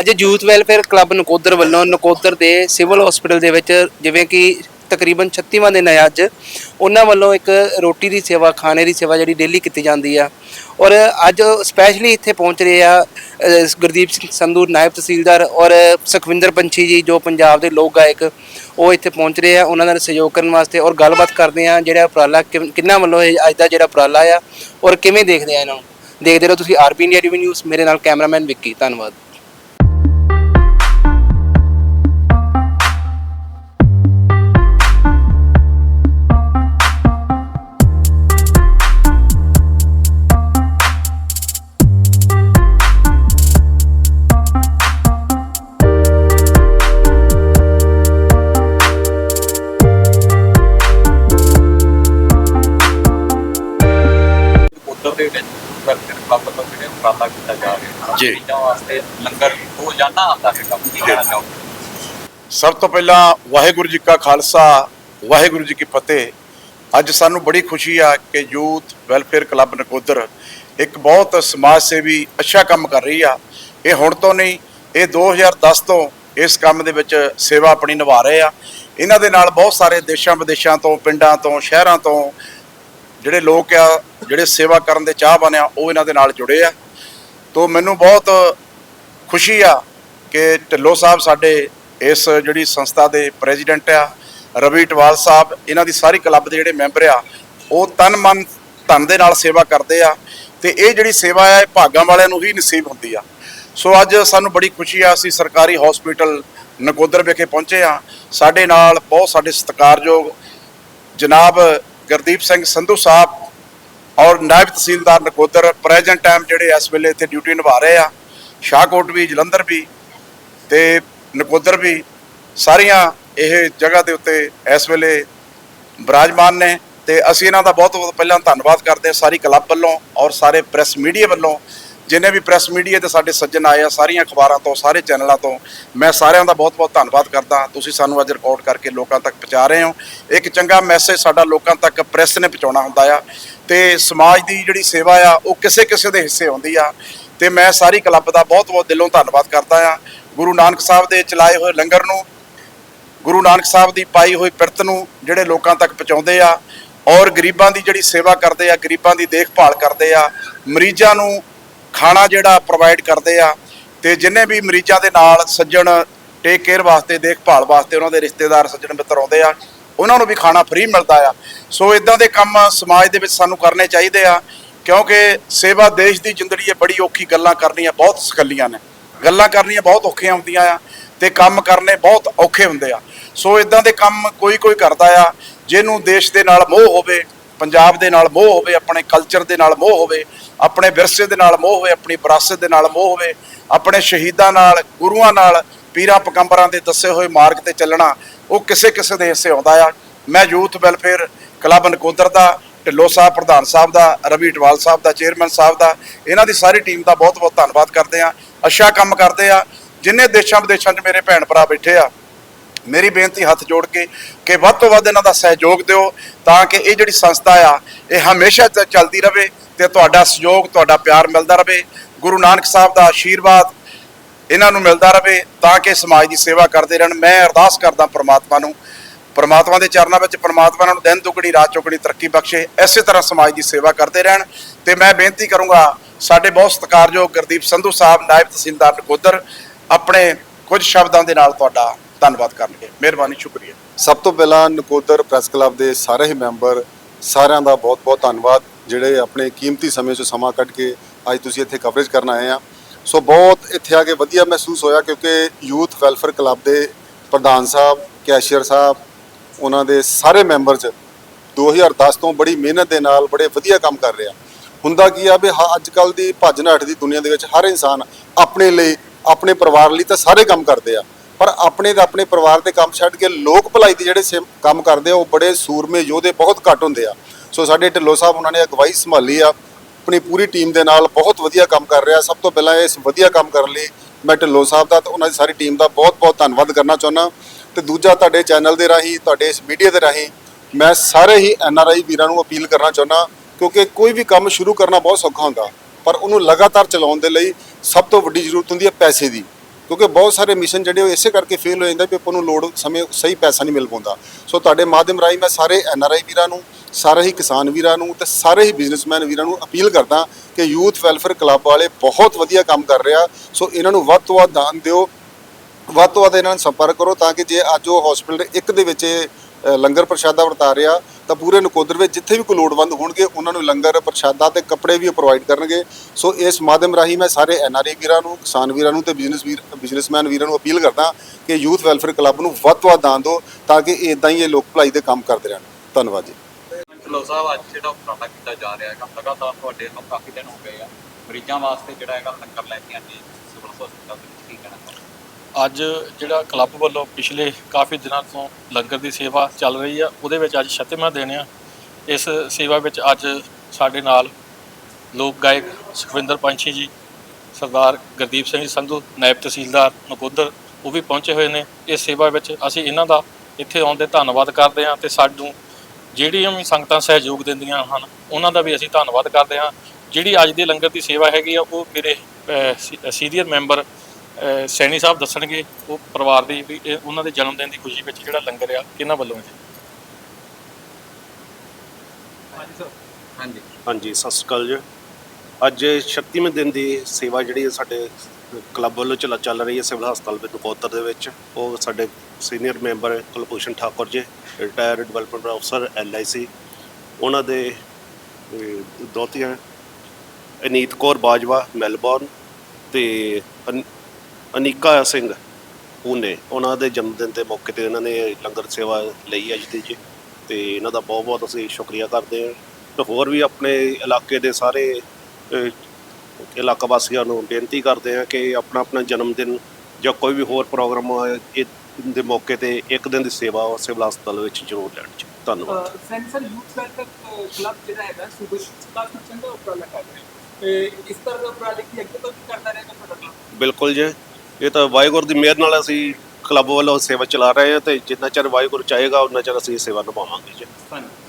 ਅੱਜ youth welfare club Nakodar ਵੱਲੋਂ ਨਕੋਦਰ ਦੇ ਸਿਵਲ ਹਸਪੀਟਲ ਦੇ ਵਿੱਚ ਜਿਵੇਂ ਕਿ ਤਕਰੀਬਨ 36ਵਾਂ ਦਿਨ ਹੈ ਅੱਜ, ਉਹਨਾਂ ਵੱਲੋਂ ਇੱਕ ਰੋਟੀ ਦੀ ਸੇਵਾ, ਖਾਣੇ ਦੀ ਸੇਵਾ ਜਿਹੜੀ ਡੇਲੀ ਕੀਤੀ ਜਾਂਦੀ ਆ। ਔਰ ਅੱਜ ਸਪੈਸ਼ਲੀ ਇੱਥੇ ਪਹੁੰਚ ਰਹੇ ਆ ਗੁਰਦੀਪ ਸਿੰਘ ਸੰਧੂ, ਨਾਇਬ ਤਹਿਸੀਲਦਾਰ ਔਰ ਸੁਖਵਿੰਦਰ ਪੰਛੀ ਜੀ, ਜੋ ਪੰਜਾਬ ਦੇ ਲੋਕ ਗਾਇਕ, ਉਹ ਇੱਥੇ ਪਹੁੰਚ ਰਹੇ ਆ। ਉਹਨਾਂ ਨਾਲ ਸਹਿਯੋਗ ਕਰਨ ਵਾਸਤੇ ਔਰ ਗੱਲਬਾਤ ਕਰਦੇ ਆ ਜਿਹੜਾ ਉਪਰਾਲਾ ਕਿਵ- ਕਿੰਨਾ ਵੱਲੋਂ ਇਹ ਅੱਜ ਦਾ ਜਿਹੜਾ ਉਪਰਾਲਾ ਆ ਔਰ ਕਿਵੇਂ ਦੇਖਦੇ ਆ ਇਹਨਾਂ ਨੂੰ? ਦੇਖਦੇ ਰਹੋ ਤੁਸੀਂ ਆਰਪੀ ਇੰਡੀਆ ਟੀਵੀ ਨਿਊਜ਼, ਮੇਰੇ ਨਾਲ ਕੈਮਰਾਮੈਨ ਵਿੱਕੀ, ਧੰਨਵਾਦ। ਵਿੱਚ ਵੈਲਫੇਅਰ ਕਲੱਬ ਤੋਂ ਜਿਹੜੇ ਉਪਰਾਲਾ ਕੀਤਾ ਜਾ ਰਿਹਾ ਜੀ। ਮਰੀਜ਼ਾਂ ਵਾਸਤੇ ਲੰਗਰ ਰੋਜ਼ਾਨਾ ਆਉਂਦਾ ਹੈ ਕੰਮ ਕੀ ਕਹਿਣਾ ਚਾਹੋਗੇ ਸਭ ਤੋਂ ਪਹਿਲਾਂ ਵਾਹਿਗੁਰੂ ਜੀ ਕਾ ਖਾਲਸਾ ਵਾਹਿਗੁਰੂ ਜੀ ਕੀ ਫਤਿਹ। ਅੱਜ ਸਾਨੂੰ ਬੜੀ ਖੁਸ਼ੀ ਆ ਕਿ ਯੂਥ ਵੈਲਫੇਅਰ ਕਲੱਬ ਨਕੋਦਰ ਇੱਕ ਬਹੁਤ ਸਮਾਜ ਸੇਵੀ ਅੱਛਾ ਕੰਮ ਕਰ ਰਹੀ ਆ। ਇਹ ਹੁਣ ਤੋਂ ਨਹੀਂ ਇਹ 2010 ਤੋਂ ਇਸ ਕੰਮ ਦੇ ਵਿੱਚ ਸੇਵਾ ਆਪਣੀ ਨਿਭਾ ਰਹੇ ਆ। ਇਹਨਾਂ ਦੇ ਨਾਲ ਬਹੁਤ ਸਾਰੇ ਦੇਸ਼ਾਂ ਵਿਦੇਸ਼ਾਂ ਤੋਂ ਪਿੰਡਾਂ ਤੋਂ ਸ਼ਹਿਰਾਂ ਤੋਂ ਜਿਹੜੇ ਲੋਕ ਆ, ਜਿਹੜੇ ਸੇਵਾ ਕਰਨ ਦੇ ਚਾਹਵਾਨ ਆ, ਉਹ ਇਹਨਾਂ ਦੇ ਨਾਲ ਜੁੜੇ ਆ। ਤੋਂ ਮੈਨੂੰ ਬਹੁਤ ਖੁਸ਼ੀ ਆ ਕਿ ਢਿੱਲੋਂ ਸਾਹਿਬ ਸਾਡੇ ਇਸ ਜਿਹੜੀ ਸੰਸਥਾ ਦੇ ਪ੍ਰੈਜ਼ੀਡੈਂਟ ਆ, ਰਵੀ ਟਵਾਲ ਸਾਹਿਬ, ਇਹਨਾਂ ਦੀ ਸਾਰੀ ਕਲੱਬ ਦੇ ਜਿਹੜੇ ਮੈਂਬਰ ਆ, ਉਹ ਤਨ ਮਨ ਧਨ ਦੇ ਨਾਲ ਸੇਵਾ ਕਰਦੇ ਆ ਤੇ ਇਹ ਜਿਹੜੀ ਸੇਵਾ ਆ, ਇਹ ਭਾਗਾਂ ਵਾਲਿਆਂ ਨੂੰ ਹੀ ਨਸੀਬ ਹੁੰਦੀ ਆ। ਸੋ ਅੱਜ ਸਾਨੂੰ ਬੜੀ ਖੁਸ਼ੀ ਆ, ਅਸੀਂ ਸਰਕਾਰੀ ਹਸਪੀਟਲ ਨਕੋਦਰ ਵਿਖੇ ਪਹੁੰਚੇ ਆ। ਸਾਡੇ ਨਾਲ ਬਹੁਤ ਸਾਡੇ ਸਤਿਕਾਰਯੋਗ ਜਨਾਬ ਗੁਰਦੀਪ ਸਿੰਘ ਸੰਧੂ ਸਾਹਿਬ ਔਰ ਨਾਇਬ ਤਹਿਸੀਲਦਾਰ ਨਕੋਦਰ ਪ੍ਰੈਜ਼ੈਂਟ ਟਾਈਮ ਜਿਹੜੇ ਇਸ ਵੇਲੇ ਇੱਥੇ ਡਿਊਟੀ ਨਿਭਾ ਰਹੇ ਆ, ਸ਼ਾਹਕੋਟ ਵੀ, ਜਲੰਧਰ ਵੀ ਤੇ ਨਕੋਦਰ ਵੀ, ਸਾਰੀਆਂ ਇਹ ਜਗ੍ਹਾ ਦੇ ਉੱਤੇ ਇਸ ਵੇਲੇ ਵਿਰਾਜਮਾਨ ਨੇ ਤੇ ਅਸੀਂ ਇਹਨਾਂ ਦਾ ਬਹੁਤ ਬਹੁਤ ਪਹਿਲਾਂ ਧੰਨਵਾਦ ਕਰਦੇ ਹਾਂ ਸਾਰੀ ਕਲੱਬ ਵੱਲੋਂ ਔਰ ਸਾਰੇ ਪ੍ਰੈਸ ਮੀਡੀਆ ਵੱਲੋਂ ਜਿਨੇ ਵੀ ਪ੍ਰੈਸ ਮੀਡੀਆ ਤੇ ਸਾਡੇ ਸੱਜਣ ਆਏ ਆ, ਸਾਰੀਆਂ ਅਖਬਾਰਾਂ ਤੋਂ, ਸਾਰੇ ਚੈਨਲਾਂ ਤੋਂ, ਮੈਂ ਸਾਰਿਆਂ ਦਾ ਬਹੁਤ ਬਹੁਤ ਧੰਨਵਾਦ ਕਰਦਾ। ਤੁਸੀਂ ਸਾਨੂੰ ਅੱਜ ਰਿਕਾਰਡ ਕਰਕੇ ਲੋਕਾਂ ਤੱਕ ਪਹੁੰਚਾ ਰਹੇ ਹੋ। ਇੱਕ ਚੰਗਾ ਮੈਸੇਜ ਸਾਡਾ ਲੋਕਾਂ ਤੱਕ ਪ੍ਰੈਸ ਨੇ ਪਹੁੰਚਾਉਣਾ ਹੁੰਦਾ ਆ। ਤੇ ਸਮਾਜ ਦੀ ਜਿਹੜੀ ਸੇਵਾ ਆ, ਉਹ ਕਿਸੇ ਕਿਸੇ ਦੇ ਹਿੱਸੇ ਆਉਂਦੀ ਆ। ਤੇ ਮੈਂ ਸਾਰੀ ਕਲੱਬ ਦਾ ਬਹੁਤ ਬਹੁਤ ਦਿਲੋਂ ਧੰਨਵਾਦ ਕਰਦਾ ਆ। ਗੁਰੂ ਨਾਨਕ ਸਾਹਿਬ ਦੇ ਚਲਾਏ ਹੋਏ ਲੰਗਰ ਨੂੰ, ਗੁਰੂ ਨਾਨਕ ਸਾਹਿਬ ਦੀ ਪਾਈ ਹੋਈ ਪਿਰਤ ਨੂੰ ਜਿਹੜੇ ਲੋਕਾਂ ਤੱਕ ਪਹੁੰਚਾਉਂਦੇ ਆ, ਔਰ ਗਰੀਬਾਂ ਦੀ ਜਿਹੜੀ ਸੇਵਾ ਕਰਦੇ ਆ, ਗਰੀਬਾਂ ਦੀ ਦੇਖਭਾਲ ਕਰਦੇ ਆ, ਮਰੀਜ਼ਾਂ ਨੂੰ ਖਾਣਾ ਜਿਹੜਾ ਪ੍ਰੋਵਾਈਡ ਕਰਦੇ ਆ ਤੇ ਜਿੰਨੇ ਵੀ ਮਰੀਜ਼ਾਂ ਦੇ ਨਾਲ ਸੱਜਣ ਟੇਕ ਕੇਅਰ ਵਾਸਤੇ, ਦੇਖਭਾਲ ਵਾਸਤੇ ਉਹਨਾਂ ਦੇ ਰਿਸ਼ਤੇਦਾਰ ਸੱਜਣ ਮਿੱਤਰ ਆਉਂਦੇ ਆ, ਉਹਨਾਂ ਨੂੰ ਵੀ ਖਾਣਾ ਫ੍ਰੀ ਮਿਲਦਾ ਆ। ਸੋ ਇਦਾਂ ਦੇ ਕੰਮ ਸਮਾਜ ਦੇ ਵਿੱਚ ਸਾਨੂੰ ਕਰਨੇ ਚਾਹੀਦੇ ਆ, ਕਿਉਂਕਿ ਸੇਵਾ ਦੇਸ਼ ਦੀ ਜ਼ਿੰਦਗੀ ਹੈ ਬੜੀ ਔਖੀ ਗੱਲਾਂ ਕਰਨੀਆਂ ਬਹੁਤ ਸਕੱਲੀਆਂ ਨੇ। ਗੱਲਾਂ ਕਰਨੀਆਂ ਬਹੁਤ ਔਖੀਆਂ ਹੁੰਦੀਆਂ ਆ ਤੇ ਕੰਮ ਕਰਨੇ ਬਹੁਤ ਔਖੇ ਹੁੰਦੇ ਆ। ਸੋ ਇਦਾਂ ਦੇ ਕੰਮ ਕੋਈ ਕੋਈ ਕਰਦਾ ਆ, ਜਿਹਨੂੰ ਦੇਸ਼ ਦੇ ਨਾਲ ਮੋਹ ਹੋਵੇ ਪੰਜਾਬ ਦੇ ਨਾਲ ਮੋਹ ਹੋਵੇ, ਆਪਣੇ ਕਲਚਰ ਦੇ ਨਾਲ ਮੋਹ ਹੋਵੇ, ਆਪਣੇ ਵਿਰਸੇ ਦੇ ਨਾਲ ਮੋਹ ਹੋਵੇ, ਆਪਣੀ ਵਿਰਾਸਤ ਦੇ ਨਾਲ ਮੋਹ ਹੋਵੇ, ਆਪਣੇ ਸ਼ਹੀਦਾਂ ਨਾਲ, ਗੁਰੂਆਂ ਨਾਲ, ਪੀਰਾਂ ਪਗੰਬਰਾਂ ਦੇ ਦੱਸੇ ਹੋਏ ਮਾਰਗ ਤੇ ਚੱਲਣਾ, ਉਹ ਕਿਸੇ ਕਿਸੇ ਦੇ ਹਿੱਸੇ ਆਉਂਦਾ ਆ। ਮੈਂ ਯੂਥ ਵੈਲਫੇਅਰ ਕਲੱਬ ਨਕੋਦਰ ਦਾ, ਢਿੱਲੋਂ ਸਾਹਿਬ, ਪ੍ਰਧਾਨ ਸਾਹਿਬ ਦਾ, ਰਵੀ ਟਵਾਲ ਸਾਹਿਬ ਦਾ, ਚੇਅਰਮੈਨ ਸਾਹਿਬ ਦਾ, ਇਹਨਾਂ ਦੀ ਸਾਰੀ ਟੀਮ ਦਾ ਬਹੁਤ ਬਹੁਤ ਧੰਨਵਾਦ ਕਰਦੇ ਆ। ਅੱਛਾ ਕੰਮ ਕਰਦੇ ਆ, ਜਿੰਨੇ ਦੇਸ਼ਾਂ ਵਿਦੇਸ਼ਾਂ 'ਚ ਮੇਰੇ ਭੈਣ ਭਰਾ ਬੈਠੇ ਆ ਮੇਰੀ ਬੇਨਤੀ ਹੱਥ ਜੋੜ ਕੇ ਕਿ ਵੱਧ ਤੋਂ ਵੱਧ ਇਹਨਾਂ ਦਾ ਸਹਿਯੋਗ ਦਿਓ ਤਾਂ ਕਿ ਇਹ ਜਿਹੜੀ ਸੰਸਥਾ ਆ, ਇਹ ਹਮੇਸ਼ਾ ਚ- ਚੱਲਦੀ ਰਹੇ ਤੇ ਤੁਹਾਡਾ ਸਹਿਯੋਗ, ਤੁਹਾਡਾ ਪਿਆਰ ਮਿਲਦਾ ਰਹੇ ਗੁਰੂ ਨਾਨਕ ਸਾਹਿਬ ਦਾ ਆਸ਼ੀਰਵਾਦ ਇਹਨਾਂ ਨੂੰ ਮਿਲਦਾ ਰਹੇ ਤਾਂ ਕਿ ਸਮਾਜ ਦੀ ਸੇਵਾ ਕਰਦੇ ਰਹਿਣ। ਮੈਂ ਅਰਦਾਸ ਕਰਦਾ ਪ੍ਰਮਾਤਮਾ ਨੂੰ। ਪਰਮਾਤਮਾ ਦੇ ਚਰਨਾਂ ਵਿੱਚ ਪਰਮਾਤਮਾ ਨੂੰ ਦਿਨ ਦੁਗਣੀ, ਰਾਤ ਚੁਗਣੀ ਤਰੱਕੀ ਬਖਸ਼ੇ ਐਸੇ ਤਰ੍ਹਾਂ ਸਮਾਜ ਦੀ ਸੇਵਾ ਕਰਦੇ ਰਹਿਣ। ਤੇ ਮੈਂ ਬੇਨਤੀ ਕਰੂੰਗਾ, ਸਾਡੇ ਬਹੁਤ ਸਤਿਕਾਰਯੋਗ ਗੁਰਦੀਪ ਸੰਧੂ ਸਾਹਿਬ, ਨਾਇਬ ਤਹਿਸੀਲਦਾਰ ਨਕੋਦਰ, ਆਪਣੇ ਕੁਝ ਸ਼ਬਦਾਂ ਦੇ ਨਾਲ ਤੁਹਾਡਾ ਧੰਨਵਾਦ ਕਰਨਗੇ। ਮਿਹਰਬਾਨੀ, ਸ਼ੁਕਰੀਆ। ਸਭ ਤੋਂ ਪਹਿਲਾਂ ਨਕੋਦਰ ਪ੍ਰੈਸ ਕਲੱਬ ਦੇ ਸਾਰੇ ਹੀ ਮੈਂਬਰ, ਸਾਰਿਆਂ ਦਾ ਬਹੁਤ-ਬਹੁਤ ਧੰਨਵਾਦ, ਜਿਹੜੇ ਆਪਣੇ ਕੀਮਤੀ ਸਮੇਂ 'ਚੋਂ ਸਮਾਂ ਕੱਢ ਕੇ ਅੱਜ ਤੁਸੀਂ ਇੱਥੇ ਕਵਰੇਜ ਕਰਨ ਆਏ ਆ। ਸੋ ਬਹੁਤ ਇੱਥੇ ਆ ਕੇ ਵਧੀਆ ਮਹਿਸੂਸ ਹੋਇਆ ਕਿਉਂਕਿ ਯੂਥ ਵੈਲਫੇਅਰ ਕਲੱਬ ਦੇ ਪ੍ਰਧਾਨ ਸਾਹਿਬ, ਕੈਸ਼ੀਅਰ ਸਾਹਿਬ, ਉਹਨਾਂ ਦੇ ਸਾਰੇ ਮੈਂਬਰਸ 2010 ਤੋਂ ਬੜੀ ਮਿਹਨਤ ਦੇ ਨਾਲ ਬੜੇ ਵਧੀਆ ਕੰਮ ਕਰ ਰਿਹਾ ਹੁੰਦਾ ਕੀ ਆ ਵੀ ਹ- ਅੱਜ ਕੱਲ ਦੀ ਭੱਜ ਨੱਠ ਦੀ ਦੁਨੀਆ ਦੇ ਵਿੱਚ ਹਰ ਇਨਸਾਨ ਆਪਣੇ ਲਈ, ਆਪਣੇ ਪਰਿਵਾਰ ਲਈ ਤਾਂ ਸਾਰੇ ਕੰਮ ਕਰਦੇ ਆ। ਪਰ ਆਪਣੇ ਤੇ ਆਪਣੇ ਪਰਿਵਾਰ ਦੇ ਕੰਮ ਛੱਡ ਕੇ ਲੋਕ ਭਲਾਈ ਦੇ ਜਿਹੜੇ ਸੇਮ- ਕੰਮ ਕਰਦੇ ਆ, ਉਹ ਬੜੇ ਸੂਰਮੇ ਯੋਧੇ ਬਹੁਤ ਘੱਟ ਹੁੰਦੇ ਆ। ਸੋ ਸਾਡੇ ਢਿੱਲੋਂ ਸਾਹਿਬ ਉਹਨਾਂ ਨੇ ਅਗਵਾਈ ਸੰਭਾਲੀ ਆ, ਆਪਣੀ ਪੂਰੀ ਟੀਮ ਦੇ ਨਾਲ ਬਹੁਤ ਵਧੀਆ ਕੰਮ ਕਰ ਰਿਹਾ। ਸਭ ਤੋਂ ਪਹਿਲਾਂ ਇਸ ਵਧੀਆ ਕੰਮ ਕਰਨ ਲਈ ਮੈਂ ਢਿੱਲੋਂ ਸਾਹਿਬ ਦਾ ਤੇ ਉਹਨਾਂ ਦੀ ਸਾਰੀ ਟੀਮ ਦਾ ਬਹੁਤ-ਬਹੁਤ ਧੰਨਵਾਦ ਕਰਨਾ ਚਾਹੁੰਦਾ। ਤੇ ਦੂਜਾ ਤੁਹਾਡੇ ਚੈਨਲ ਦੇ ਰਾਹੀਂ, ਤੁਹਾਡੇ ਇਸ ਮੀਡੀਆ ਦੇ ਰਾਹੀਂ ਮੈਂ ਸਾਰੇ ਹੀ ਐਨਆਰਆਈ ਵੀਰਾਂ ਨੂੰ ਅਪੀਲ ਕਰਨਾ ਚਾਹੁੰਦਾ, ਕਿਉਂਕਿ ਕੋਈ ਵੀ ਕੰਮ ਸ਼ੁਰੂ ਕਰਨਾ ਬਹੁਤ ਸੌਖਾ ਹੁੰਦਾ, ਪਰ ਉਹਨੂੰ ਲਗਾਤਾਰ ਚਲਾਉਣ ਦੇ ਲਈ ਸਭ ਤੋਂ ਵੱਡੀ ਜ਼ਰੂਰਤ ਹੁੰਦੀ ਹੈ ਪੈਸੇ ਦੀ। ਕਿਉਂਕਿ ਬਹੁਤ ਸਾਰੇ ਮਿਸ਼ਨ ਜਿਹੜੇ ਉਹ ਇਸੇ ਕਰਕੇ ਫੇਲ ਹੋ ਜਾਂਦੇ ਵੀ ਆਪਾਂ ਨੂੰ ਲੋੜ ਸਮੇਂ ਸਹੀ ਪੈਸਾ ਨਹੀਂ ਮਿਲ ਪਾਉਂਦਾ। ਸੋ ਤੁਹਾਡੇ ਮਾਧਿਅਮ ਰਾਹੀਂ ਮੈਂ ਸਾਰੇ ਐਨਆਰਆਈ ਵੀਰਾਂ ਨੂੰ, ਸਾਰੇ ਹੀ ਕਿਸਾਨ ਵੀਰਾਂ ਨੂੰ ਤੇ ਸਾਰੇ ਹੀ ਬਿਜ਼ਨਸਮੈਨ ਵੀਰਾਂ ਨੂੰ ਅਪੀਲ ਕਰਦਾ ਕਿ ਯੂਥ ਵੈਲਫੇਅਰ ਕਲੱਬ ਵਾਲੇ ਬਹੁਤ ਵਧੀਆ ਕੰਮ ਕਰ ਰਿਹਾ ਸੋ ਇਹਨਾਂ ਨੂੰ ਵੱਧ ਤੋਂ ਵੱਧ ਦਾਨ ਦਿਓ। ਵੱਧ ਤੋਂ ਵੱਧ ਇਹਨਾਂ ਨਾਲ ਸੰਪਰਕ ਕਰੋ ਤਾਂ ਕਿ ਜੇ ਅੱਜ ਉਹ ਹਸਪੀਟਲ ਇੱਕ ਦੇ ਵਿੱਚ ਲੰਗਰ ਪ੍ਰਸ਼ਾਦਾ ਵਰਤਾ ਰਿਹਾ, ਤਾਂ ਪੂਰੇ ਨਕੋਦਰ ਵਿੱਚ ਜਿੱਥੇ ਵੀ ਕੋਈ ਲੋੜਵੰਦ ਹੋਣਗੇ, ਉਹਨਾਂ ਨੂੰ ਲੰਗਰ ਪ੍ਰਸ਼ਾਦਾ ਤੇ ਕੱਪੜੇ ਵੀ ਪ੍ਰੋਵਾਈਡ ਕਰਨਗੇ। ਸੋ ਇਸ ਮਾਧਿਅਮ ਰਾਹੀਂ ਮੈਂ ਸਾਰੇ ਐਨਆਰਏ ਵੀਰਾਂ ਨੂੰ, ਕਿਸਾਨ ਵੀਰਾਂ ਨੂੰ ਤੇ ਬਿਜ਼ਨਸ ਵੀਰ ਬਿਜ਼ਨਸਮੈਨ ਵੀਰਾਂ ਨੂੰ ਅਪੀਲ ਕਰਦਾ ਕਿ ਯੂਥ ਵੈਲਫੇਅਰ ਕਲੱਬ ਨੂੰ ਵੱਧ ਤੋਂ ਵੱਧ ਦਾਨ ਦਿਓ ਤਾਂ ਕਿ ਇਦਾਂ ਹੀ ਇਹ ਲੋਕ ਭਲਾਈ ਦੇ ਕੰਮ ਕਰਦੇ ਰਹਿਣ। ਧੰਨਵਾਦ ਜੀ। ਚਲੋ ਸਾਹਿਬ, ਅੱਜ ਜਿਹੜਾ ਉਪਰਾਲਾ ਕੀਤਾ ਜਾ ਰਿਹਾ ਹੈਗਾ ਲਗਾਤਾਰ ਤੁਹਾਡੇ ਨੂੰ ਕਾਫੀ ਦਿਨ ਹੋ ਗਏ ਆ। ਮਰੀਜ਼ਾਂ ਵਾਸਤੇ ਜਿਹੜਾ ਹੈਗਾ ਲੰਗਰ ਲੈ ਕੇ ਆਉਂਦੇ ਸਿਵਲ ਹਸਪਤਾਲ ਦੇ ਵਿੱਚ ਕੀ ਕਹਿਣਾ ਅੱਜ ਜਿਹੜਾ ਕਲੱਬ ਵੱਲੋਂ ਪਿਛਲੇ ਕਾਫੀ ਦਿਨਾਂ ਤੋਂ ਲੰਗਰ ਦੀ ਸੇਵਾ ਚੱਲ ਰਹੀ ਆ, ਉਹਦੇ ਵਿੱਚ ਅੱਜ 36ਵਾਂ ਦਿਨ ਆ। ਇਸ ਸੇਵਾ ਵਿੱਚ ਅੱਜ ਸਾਡੇ ਨਾਲ ਲੋਕ ਗਾਇਕ ਸੁਖਵਿੰਦਰ ਪੰਛੀ ਜੀ, ਸਰਦਾਰ ਗੁਰਦੀਪ ਸਿੰਘ ਸੰਧੂ, ਨਾਇਬ ਤਹਿਸੀਲਦਾਰ ਨਕੋਦਰ, ਉਹ ਵੀ ਪਹੁੰਚੇ ਹੋਏ ਨੇ। ਇਸ ਸੇਵਾ ਵਿੱਚ ਅਸੀਂ ਇਹਨਾਂ ਦਾ ਇੱਥੇ ਆਉਣ ਦੇ ਧੰਨਵਾਦ ਕਰਦੇ ਹਾਂ ਤੇ ਸਾਨੂੰ ਜਿਹੜੀਆਂ ਵੀ ਸੰਗਤਾਂ ਸਹਿਯੋਗ ਦਿੰਦੀਆਂ ਹਨ, ਉਹਨਾਂ ਦਾ ਵੀ ਅਸੀਂ ਧੰਨਵਾਦ ਕਰਦੇ ਹਾਂ। ਜਿਹੜੀ ਅੱਜ ਦੇ ਲੰਗਰ ਦੀ ਸੇਵਾ ਹੈਗੀ ਆ, ਉਹ ਮੇਰੇ ਸੀਨੀਅਰ ਮੈਂਬਰ ਸੈਣੀ ਸਾਹਿਬ ਦੱਸਣਗੇ ਉਹ ਪਰਿਵਾਰ ਦੀ ਵੀ ਇਹ ਉਹਨਾਂ ਦੇ ਜਨਮ ਦਿਨ ਦੀ ਖੁਸ਼ੀ ਵਿੱਚ ਜਿਹੜਾ ਲੰਗਰ ਆ, ਕਿਹਨਾਂ ਵੱਲੋਂ ਹੈ? ਜੀ ਹਾਂਜੀ ਹਾਂਜੀ, ਸਤਿ ਸ਼੍ਰੀ ਅਕਾਲ ਜੀ। ਅੱਜ 36ਵੇਂ ਦਿਨ ਦੀ ਸੇਵਾ ਜਿਹੜੀ ਹੈ ਸਾਡੇ ਕਲੱਬ ਵੱਲੋਂ ਚੱਲ ਚੱਲ ਰਹੀ ਹੈ, ਸਿਵਲ ਹਸਪਤਾਲ ਵਿੱਚ ਨਕੋਦਰ ਦੇ ਵਿੱਚ। ਉਹ ਸਾਡੇ senior member Kulbhushan Thakur ji, retired development ਅਫਸਰ ਐਲਆਈਸੀ ਉਹਨਾਂ ਦੇ ਦੋਤੀਆਂ, ਅਨੀਤ ਕੌਰ ਬਾਜਵਾ, ਮੈਲਬੌਰਨ ਤੇ ਅਨੀਕਾ ਸਿੰਘ ਪੂਨੇ ਉਹਨਾਂ ਦੇ ਜਨਮ ਦਿਨ ਦੇ ਮੌਕੇ ਤੇ ਇਹਨਾਂ ਨੇ ਲੰਗਰ ਸੇਵਾ ਲਈ ਅੱਜ ਦੀ ਜੀ ਤੇ ਇਹਨਾਂ ਦਾ ਬਹੁਤ ਬਹੁਤ ਅਸੀਂ ਸ਼ੁਕਰੀਆ ਕਰਦੇ ਹਾਂ। ਤੇ ਹੋਰ ਵੀ ਆਪਣੇ ਇਲਾਕੇ ਦੇ ਸਾਰੇ ਇਲਾਕਾ ਵਾਸੀਆਂ ਨੂੰ ਬੇਨਤੀ ਕਰਦੇ ਹਾਂ ਕਿ ਆਪਣਾ ਆਪਣਾ ਜਨਮ ਦਿਨ ਜਾਂ ਕੋਈ ਵੀ ਹੋਰ ਪ੍ਰੋਗਰਾਮ ਹੋਏ ਦੇ ਮੌਕੇ ਤੇ ਇੱਕ ਦਿਨ ਦੀ ਸੇਵਾ ਸਿਵਲ ਹਸਪਤਾਲ ਵਿੱਚ ਜ਼ਰੂਰ ਲੈਣ ਜੀ। ਧੰਨਵਾਦ। ਸੈਂਸਰ ਯੂਥ ਵੈਲਫੇਅਰ ਕਲੱਬ ਜਿਹੜਾ ਹੈਗਾ ਸੂਬੇ ਵਿੱਚ ਕਾਫੀ ਚੰਗਾ ਉਪਰਾਲਾ ਕਰ ਰਿਹਾ ਹੈ। ਤੇ ਇਸ ਤਰ੍ਹਾਂ ਦਾ ਉਪਰਾਲੇ ਕੀ ਅੱਗੇ ਤੋਂ ਵੀ ਕਰਦਾ ਰਹੇਗਾ ਤੁਹਾਡਾ ਬਿਲਕੁਲ ਜੀ। ਇਹ ਤਾਂ ਵਾਹਿਗੁਰੂ ਦੀ ਮਿਹਰ ਨਾਲ ਅਸੀਂ ਕਲੱਬ ਵੱਲੋਂ ਸੇਵਾ ਚਲਾ ਰਹੇ ਹਾਂ ਤੇ ਜਿੰਨਾ ਚਿਰ ਵਾਹਿਗੁਰੂ ਚਾਹੇਗਾ, ਉਨਾ ਚਿਰ ਅਸੀਂ ਇਹ ਸੇਵਾ ਨਿਭਾਵਾਂਗੇ ਜੀ। ਧੰਨਵਾਦ।